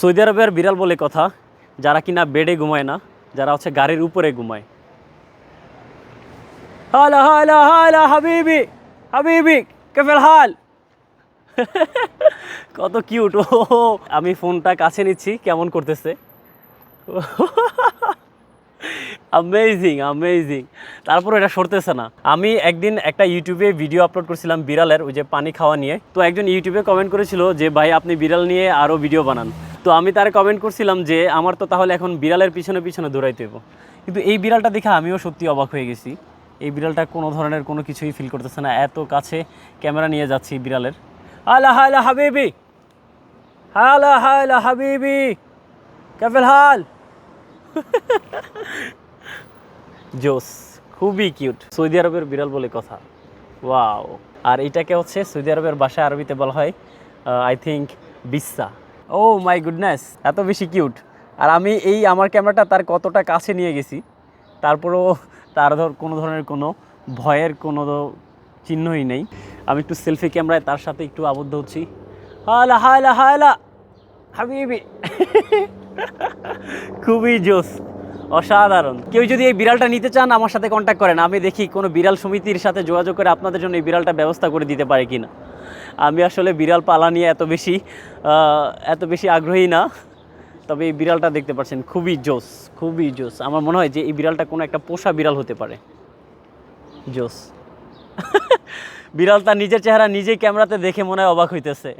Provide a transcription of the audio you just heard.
Saudi আরবের বিড়াল বলে কথা, যারা কিনা বেডে ঘুমায় না, যারা হচ্ছে গাড়ির উপরে ঘুমায়। হালা হালা হালা, হাবিবি হাবিবি, কেফেল হাল। কত কিউট, ও আমি ফোনটা কাছে নিচ্ছি, কেমন করতেছে? অ্যামেজিং অ্যামেজিং তারপর এটা সরতেছে না। আমি একদিন একটা ইউটিউবে ভিডিও আপলোড করেছিলাম বিড়ালের, ওই যে পানি খাওয়া নিয়ে। তো একজন ইউটিউবে কমেন্ট করেছিল যে, ভাই, আপনি বিড়াল নিয়ে আরও ভিডিও বানান। তো আমি তার কমেন্ট করছিলাম যে, আমার তো তাহলে এখন বিড়ালের পিছনে পিছনে দৌড়াইতে হইব। কিন্তু এই বিড়ালটা দেখে আমিও সত্যি অবাক হয়ে গেছি। এই বিড়ালটা কোনো ধরনের কোনো কিছুই ফিল করতেছে না। এত কাছে ক্যামেরা নিয়ে যাচ্ছি বিড়ালের। হালা হালা, হাবিবি! হালা হালা, হাবিবি! কেফেল হাল! জোস, খুবই কিউট। সৌদি আরবের বিড়াল বলে কথা। ওয়াও। আর এটাকে হচ্ছে সৌদি আরবের বাসায় আরবিতে বলা হয় আই থিঙ্ক বিসা। ও মাই গুডনেস, এত বেশি কিউট। আর আমি এই আমার ক্যামেরাটা তার কতটা কাছে নিয়ে গেছি, তারপরেও তার ধর কোনো ধরনের কোনো ভয়ের কোনো চিহ্নই নেই। আমি একটু সেলফি ক্যামেরায় তার সাথে একটু আবদ্ধ হচ্ছি। হালা হালা হালা! হাবিবি! খুবই জোস, অসাধারণ। কেউ যদি এই বিড়ালটা নিতে চান, আমার সাথে কন্ট্যাক্ট করেন। আমি দেখি কোনো বিড়াল সমিতির সাথে যোগাযোগ করে আপনাদের জন্য এই বিড়ালটা ব্যবস্থা করে দিতে পারে কিনা। আমি আসলে বিড়াল পালা নিয়ে এত বেশি এত বেশি আগ্রহী না, তবে এই বিড়ালটা দেখতে পাচ্ছেন, খুবই জোস খুবই জোস। আমার মনে হয় যে এই বিড়ালটা কোনো একটা পোষা বিড়াল হতে পারে। জোস। বিড়াল তার নিজের চেহারা নিজেই ক্যামেরাতে দেখে মনে হয় অবাক হইতেছে।